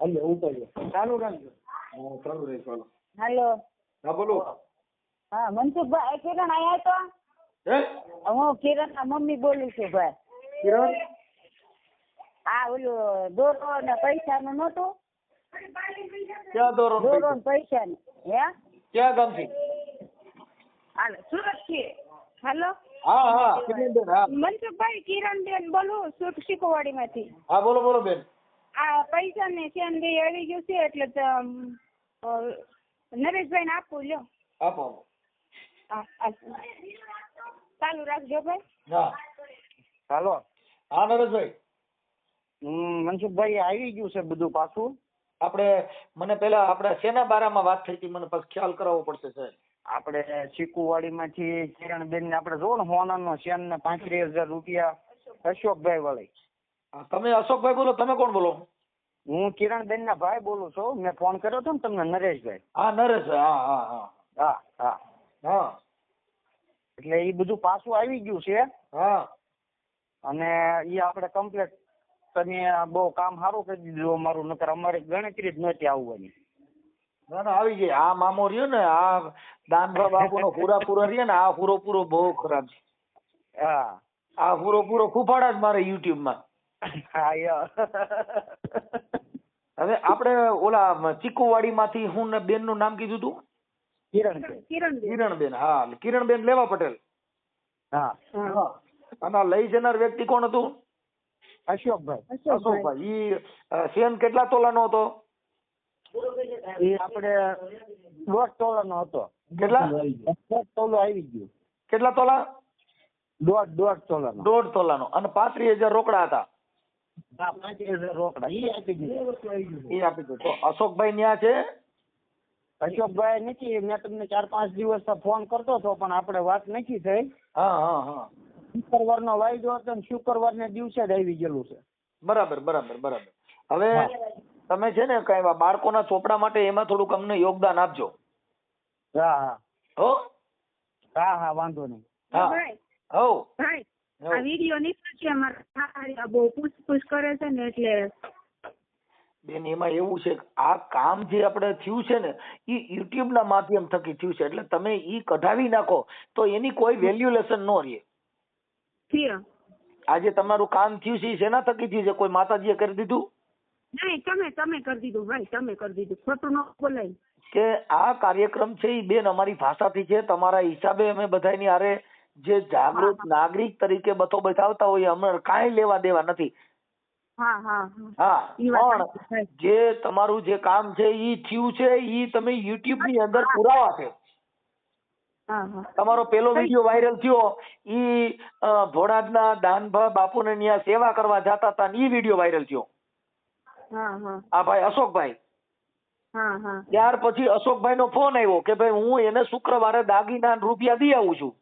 હાલો ઉપાડ્યો ચાલુ રાખજો. હા, ચાલુ હાલો. હા બોલો. હા મનસુખભાઈ કિરણ હે તો? હું? કિરણના મમ્મી બોલું છું ભાઈ. કિરણ? આ ઓલું દોરો ને પૈસાનું નહોતું? ક્યાં દોરો દોરો ને પૈસા હે? ક્યાં ગામથી? હાલો સુરતથી હાલો. હા હા કિરણબેન હા. મનસુખભાઈ કિરણબેન બોલું સુરત શીખવાડી માંથી હા બોલો બોલો બેન. આ પૈસા ને સેન્ડી આવી ગયું છે એટલે નરેશભાઈ ને આપવું લ્યો. આપો. ચાલુ રાખજો ભાઈ. હા. હાલો. હા નરેશભાઈ. હમ, મનસુખભાઈ આવી ગયું છે બધું પાછું? આપણે મને પેલા આપણે શેના બારામાં વાત થઈ હતી? મને પછી ખ્યાલ કરાવવો પડશે સાહેબ. આપણે ચીકુવાડીમાંથી કિરણબેન ને આપણે જોવો ને હોનાનો શેન ને પાંત્રીસ હજાર રૂપિયા અશોકભાઈ વાળી. તમે અશોકભાઈ બોલો તમે કોણ બોલો? હું કિરણબેન ના ભાઈ બોલું છું. મેં ફોન કર્યો હતો ને તમને નરેશભાઈ. હા નરેશ હા હા હા. હા હા. હા. એટલે એ બધું પાછું આવી ગયું છે. હા. અને એ આપણે કમ્પ્લીટ તમે બહુ કામ સારું કરી દીધું અમારું નકર અમારે ગણતરી જ નહોતી આવવાની. ના ના આવી ગઈ. આ મામો રહ્યો ને આ દાનભા બાપુનો પૂરા પૂરો રહ્યો ને આ પૂરો પૂરો બહુ ખરાબ છે. હા. આ પૂરો પૂરો ખુફાડા જ મારે યુટ્યુબમાં હા યા. હવે આપણે ઓલા ચીકુવાડી માંથી હું ને બેનનું નામ કીધું તું? કિરણબેન. કિરણબેન. કિરણબેન હા. કિરણબેન લેવા પટેલ. હા. હા. અને લઈ જનાર વ્યક્તિ કોણ હતું? અશોકભાઈ. અશોકભાઈ. ઈ સેન કેટલા કેટલા તોલાનો હતો? એ આપણે દોઢ તોલાનો હતો. કેટલા? દોઢ તોલો આવી ગયો. કેટલા તોલા? દોઢ દોઢ તોલાનો. દોઢ તોલાનો. અને પાંત્રીસ હજાર રોકડા હતા. રોકડા ઈ આપી દીધું. એ આપી દો તો અશોકભાઈ ન્યા છે? અશોકભાઈ નથી મેં તમને ચાર પાંચ દિવસ ફોન કરતો હતો પણ આપણે વાત નથી થઈ. હા હા હા. શુક્રવારનો વાયદો હતો ને દિવસે જ આવી ગયેલું છે. બરાબર બરાબર બરાબર. હવે તમે છે ને કઈ વા- બાળકોના ચોપડા માટે એમાં થોડુંક અમને યોગદાન આપજો. હા હા. હો? હા હા વાંધો નહીં. હા. હા હો? ભાઈ હો. આ વીડિયો નીકળે છે અમારા બહુ બહુ પૂછપૂછ કરે છે ને એટલે બેન એમાં એવું છે કે આ કામ જે આપણે થયું છે ને એ યુટ્યુબ ના માધ્યમ થકી થયું છે. એટલે તમે ઈ કઢાવી નાખો તો એની કોઈ વેલ્યુલેશન ન રહે. આજે તમારું કામ થયું છે શેના થકી થયું છે? કોઈ માતાજીએ કરી દીધું? નહીં તમે તમે કરી દીધું ભાઈ તમે કરી દીધું. ખોટું ન બોલાય. કે આ કાર્યક્રમ છે એ બેન અમારી ભાષાથી છે. તમારા હિસાબે અમે બધાની હારે જે જાગૃત નાગરિક તરીકે બથો બતાવતા હોય અમને કાંઈ લેવા દેવા નથી. હા પણ જે તમારું જે કામ છે ઈ થયું છે ઈ તમે યુટ્યુબની અંદર પુરાવા છે. તમારો પેલો વીડિયો વાયરલ થયો ઈ ભોળાજના દાનભા બાપુને ત્યાં સેવા કરવા જતા હતા ને ઈ વીડિયો વાયરલ થયો. આ ભાઈ અશોકભાઈ. ત્યાર પછી અશોકભાઈ નો ફોન આવ્યો કે ભાઈ હું એને શુક્રવારે દાગીના ને રૂપિયા દઈ આવું છું.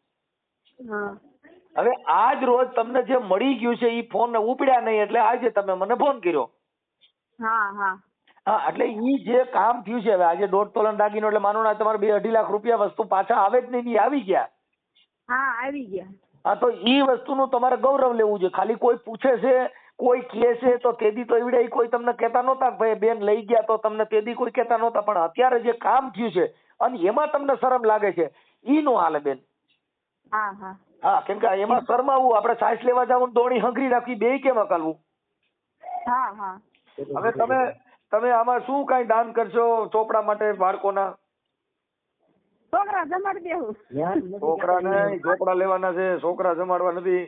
હવે આજ રોજ તમને જે મળી ગયું છે એ ફોન ઉપડ્યા નહીં એટલે આજે તમે મને ફોન કર્યો. હા હા. હા એટલે ઈ જે કામ થયું છે હવે આજે દોઢ તોલન દાગીનો એટલે માનો ના તમારે બે અઢી લાખ રૂપિયા વસ્તુ પાછા આવે જ નહીં ઈ આવી ગયા. હા આવી ગયા. હા તો ઈ વસ્તુનું તમારે ગૌરવ લેવું છે ખાલી કોઈ પૂછે છે કોઈ કહે છે તો તેદી તો એવડે કોઈ તમને કહેતા નહોતા ભાઈ બેન લઈ ગયા તો તમને તેદી કોઈ કહેતા નહોતા. પણ અત્યારે જે કામ થયું છે અને એમાં તમને શરમ લાગે છે ઈ નો હાલે બેન. હા કેમ કે એમાં શરમાવું આપણે સાયન્સ લેવા જવું દોણી હંગરી રાખવી બે કેમ અકાલવું હા હા. હવે તમે તમે આમાં શું કઈ દાન કરશો ચોપડા માટે બાળકોના? છોકરા જમાડી દેવું. છોકરાને ચોપડા લેવાના છે છોકરા જમાડવા નથી.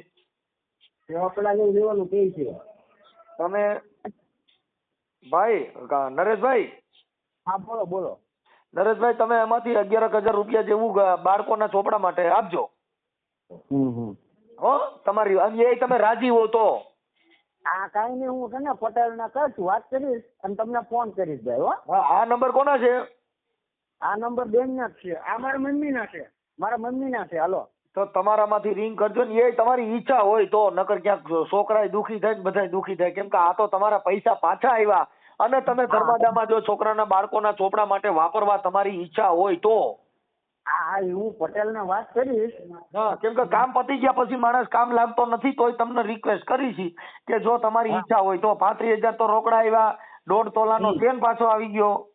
ચોપડા લેવાનું કે છે. તમે ભાઈ નરેશભાઈ? હા બોલો બોલો. નરેશભાઈ તમે એમાંથી અગિયાર હજાર રૂપિયા જેવું બાળકોના ચોપડા માટે આપજો. હો તમારી અને એ તમે રાજી હો તો. આ કાંઈ નહીં હું છે ને પટેલ ના કહીશ વાત કરીશ અને તમને ફોન કરીશ ભાઈ હો. આ નંબર કોના છે? આ નંબર બેન ના છે. આ મારા મમ્મી ના છે. મારા મમ્મી ના છે હાલો. તો તમારામાંથી રિંગ કરજો ને. એ તમારી ઈચ્છા હોય તો નકર ક્યાંક છોકરા દુખી થાય ને બધા દુખી થાય. કેમ કે આ તો તમારા પૈસા પાછા આવ્યા. અને તમે ધર્માદામાં જો છોકરાના બાળકોના ચોપડા માટે વાપરવા તમારી ઈચ્છા હોય તો. આ હું પટેલ ને વાત કરીશ. હા કેમ કે કામ પતી ગયા પછી માણસ કામ લાગતો નથી તોય તમને રિક્વેસ્ટ કરી છે કે જો તમારી ઈચ્છા હોય તો પાંત્રીસ હજાર તો રોકડા આવ્યા દોઢ તોલાનો. ચેન પાછો આવી ગયો.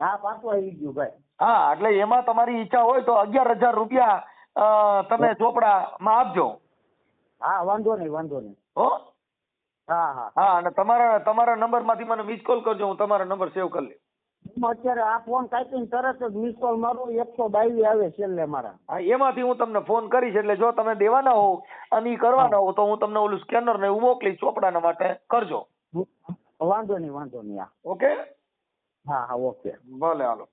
હા પાછો આવી ગયો ભાઈ. હા એટલે એમાં તમારી ઈચ્છા હોય તો અગિયાર હજાર રૂપિયા તમે ચોપડામાં આપજો. હા વાંધો નહીં વાંધો નહીં. હો? હા હા. હા અને તમારા તમારા નંબરમાંથી મને મિસ કોલ કરજો હું તમારો નંબર સેવ કરી લઉં હું અત્યારે આ ફોન કાપીને તરત જ મિસ કોલ મારું એકસો બાવીસ આવે છેલ્લે મારા. હા એમાંથી હું તમને ફોન કરીશ એટલે જો તમે દેવાના હો અને ઈ કરવાના હો તો હું તમને ઓલું સ્કેનર ને એવું મોકલીશ ચોપડાના માટે. કરજો. વાંધો નહીં વાંધો નહીં હા. ઓકે હા હા ઓકે ભલે હાલો.